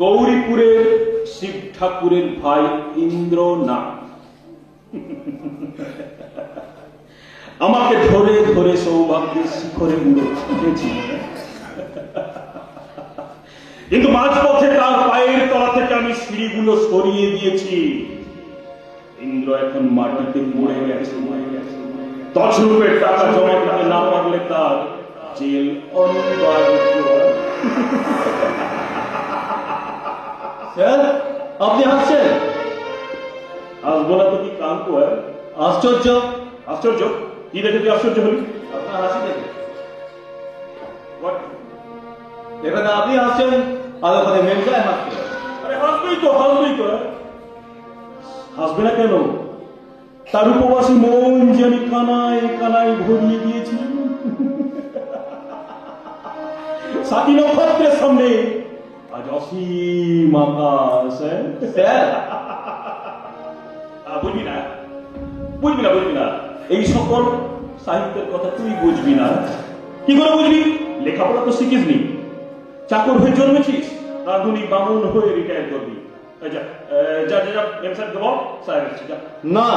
গৌরীপুরের, শিব ঠাকুরের ভাই ইন্দ্র না আমাকে ধরে ধরে সৌভাগ্যের শিখরে উঠেছি। কিন্তু মাঝপথে তার পায়ের তলা থেকে আমি সিঁড়িগুলো সরিয়ে দিয়েছি। ইন্দ্র এখন মাটিতে পড়ে গেছে। তছরূপের টাকা জমা দিতে না পারলে তার জেল অনিবার্য। স্যার আপনি হাসছেন? আসব না তো কি কান্ত হয়? আশ্চর্য। আশ্চর্য? কি দেখে তুই আশ্চর্য হলি? আপনার হাসি দেখে। এখানে আপনি হাসছেন আর ওখানে মেমসায় হাসছে আরে হাসবেই তো হাসবেই তো হ্যাঁ? হাসবে না কেন? তার উপবাসী মন যে আমি কানায় কানায় ভরিয়ে দিয়েছি সাথী নক্ষত্রের সামনে আজ অসীম আকাশ? স্যার বুঝবি না। বুঝবি না বুঝবি না। এই সকল সাহিত্যের কথা তুই বুঝবি না। কি করে বুঝবি? লেখাপড়া তো শিখিসনি চাকর হয়ে জন্মেছিস রাধুনি বামুন হয়ে রিটায়ার করবি। যা যা যা এমসার দেবো সাহেব যা। না।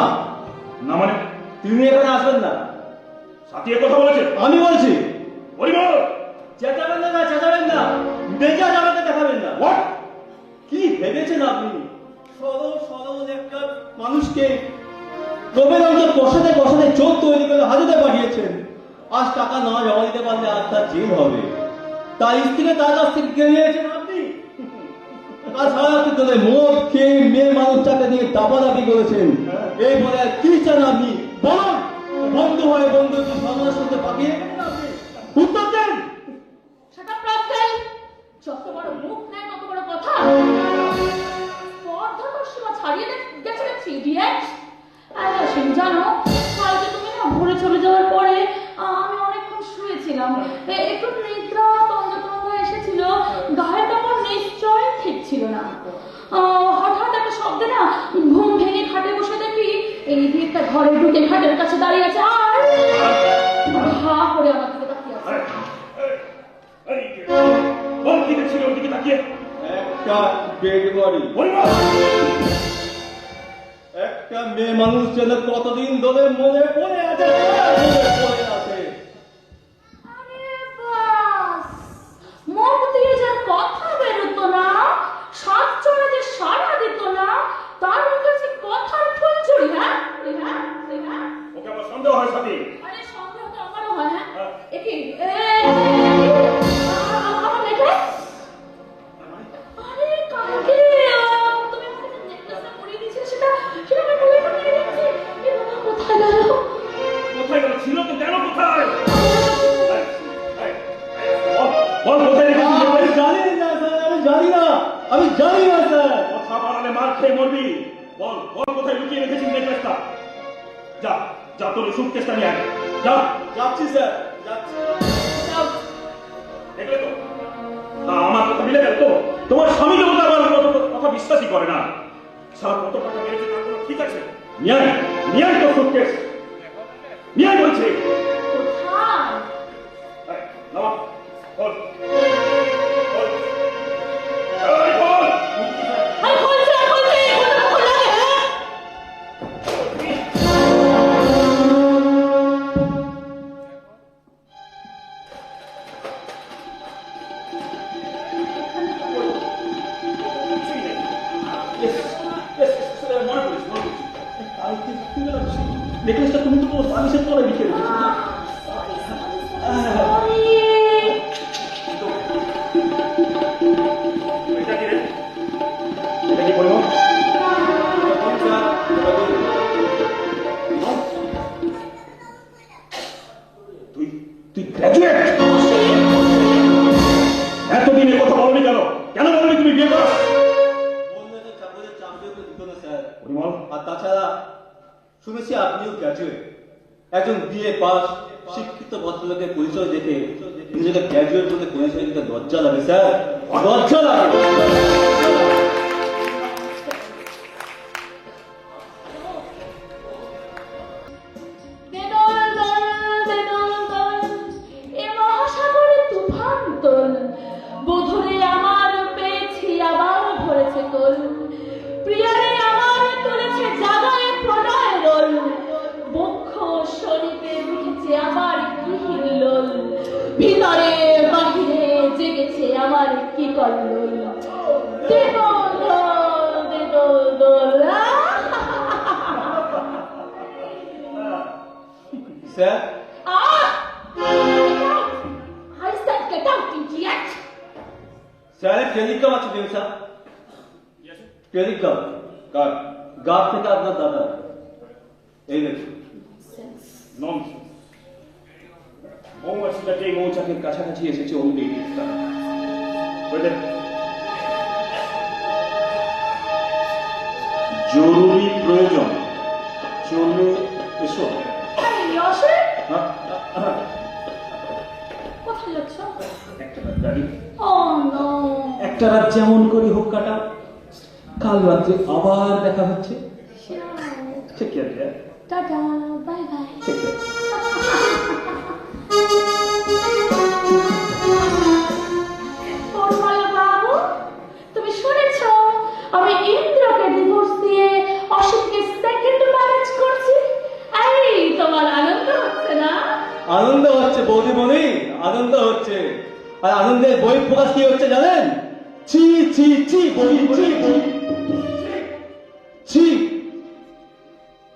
না মানে? তিনি এখানে আসবেন না। কথা বলেছে? আমি বলছি। চেঁচাবেন না না। চেঁচাবেন না ভেবেছেন আপনি? সরল সরল একটা মানুষকে বসাতে বসাতে চোখ তৈরি করে হাজতে পাঠিয়েছেন। আজ টাকা না জমা দিতে পারলে আর তার জেল হবে। তার স্ত্রীকে তার কাছ থেকে কেড়ে নিয়েছেন আপনি? আর সারা রাত্রি ধরে মদ খেয়ে মেয়ে মানুষটাকে নিয়ে দাপাদাপি করেছেন। বলে আর কি চান আপনি? গেছে দেখছি ইডিয়েট সিং জানো? কালকে তুমি না ভোরে চলে যাওয়ার পরে আমি অনেকক্ষণ শুয়েছিলাম। একটু নিদ্রা তন্দ তন্দ এসেছিল। গায়ের কাপড় নিশ্চয় ঠিক ছিল না। আহ, হঠাৎ একটা শব্দে না ঘুম ভেঙে খাটে বসে দেখি এই দিকটা ঘরে ঢুকে খাটের কাছে দাঁড়িয়ে আছে আর হা করে আমার দিকে তাকিয়ে আছে। বল ওদিকে তাকিয়ে। একটা ডেড বডি পরিবার একটা মেয়ে মানুষ যেন কতদিন ধরে মনে পড়ে আছে? পড়ে আছে মুখ দিয়ে যার কথা বেরোতো না সাত চড়ে যে সারা দিত না তার মুখে যে কথার হ্যাঁ? হ্যাঁ? হ্যাঁ? ওকে আমার সন্দেহ হয় সাথী আরে সন্দেহ তো আমারও হয় হ্যাঁ? এ আমার কথা তোমার স্বামী কথা বিশ্বাসই করে না সারা কত টাকা মেরেছে তার ঠিক আছে নিয়ে আয় নিয়ে আয় তোর সুটকেস নিয়ে আয় বলছি কোথায় এই, নামা, বল বল নেকলেসটা তুমি তো বালিশের তলায় লিখে রেখেছো? তুই তুই গ্র্যাজুয়েট এতদিন এ কথা বলনি কেন? কেন বলনি তুমি বিয়ে করো? আর তাছাড়া শুনেছি আপনিও গ্র্যাজুয়েট একজন বিএ পাস শিক্ষিত ভদ্রলোকের পরিচয় দেখে নিজেকে গ্র্যাজুয়েট বলে পরিচয় দিতে লজ্জা লাগে, স্যার। লজ্জা লাগে। এ মহাসাগরে তুফান তোল বধুরে আমার পেয়েছি আবার আমার কি করল দেবল দোল দেবল দোল sir? Ah! I said get out, idiot! Sir telegram আছে দিন স্যার। টেলিগ্রাম কার? গাছ থেকে আপনার দাদা। এই দেখুন। নমস্কার। মৌমাছিটাকে মৌচাকের কাছাকাছি এসেছে অমনি জরুরি প্রয়োজন চলে এসো! হ্যাঁ? একটা রাত যেমন করি হোক কাটা কাল রাত্রে আবার দেখা হচ্ছে. ঠিক আছে Ta-da! Bye bye. ঠিক আছে আনন্দ হচ্ছে বৌদিমণি, আনন্দ হচ্ছে। আর আনন্দের বই প্রকাশ কি হচ্ছে জানেন? ছি ছি ছি বই ছি